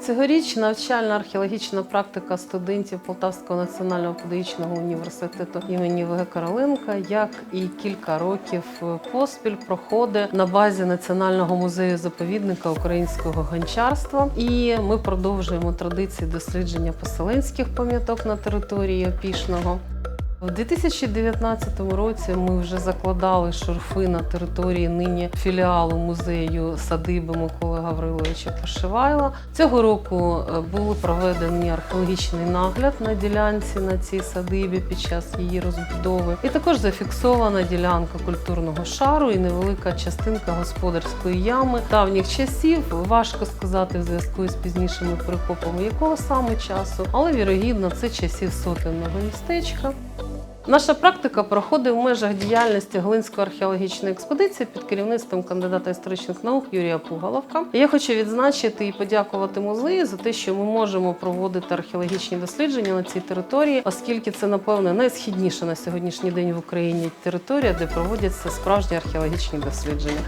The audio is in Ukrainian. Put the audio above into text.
Цьогоріч навчальна археологічна практика студентів Полтавського національного педагогічного університету імені В.Г. Короленка, як і кілька років поспіль, проходить на базі Національного музею заповідника українського гончарства. І ми продовжуємо традиції дослідження поселенських пам'яток на території Опішного. У 2019 році ми вже закладали шурфи на території нині філіалу музею садиби Миколи Гавриловича Пошивайла. Цього року е, були проведені археологічний нагляд на ділянці на цій садибі під час її розбудови. І також зафіксована ділянка культурного шару і невелика частинка господарської ями давніх часів. Важко сказати в зв'язку із пізнішими перекопами якого саме часу, але вірогідно це часів сотенного містечка. Наша практика проходить в межах діяльності Глинської археологічної експедиції під керівництвом кандидата історичних наук Юрія Пугаловка. Я хочу відзначити і подякувати музею за те, що ми можемо проводити археологічні дослідження на цій території, оскільки це, напевне, найсхідніша на сьогоднішній день в Україні територія, де проводяться справжні археологічні дослідження.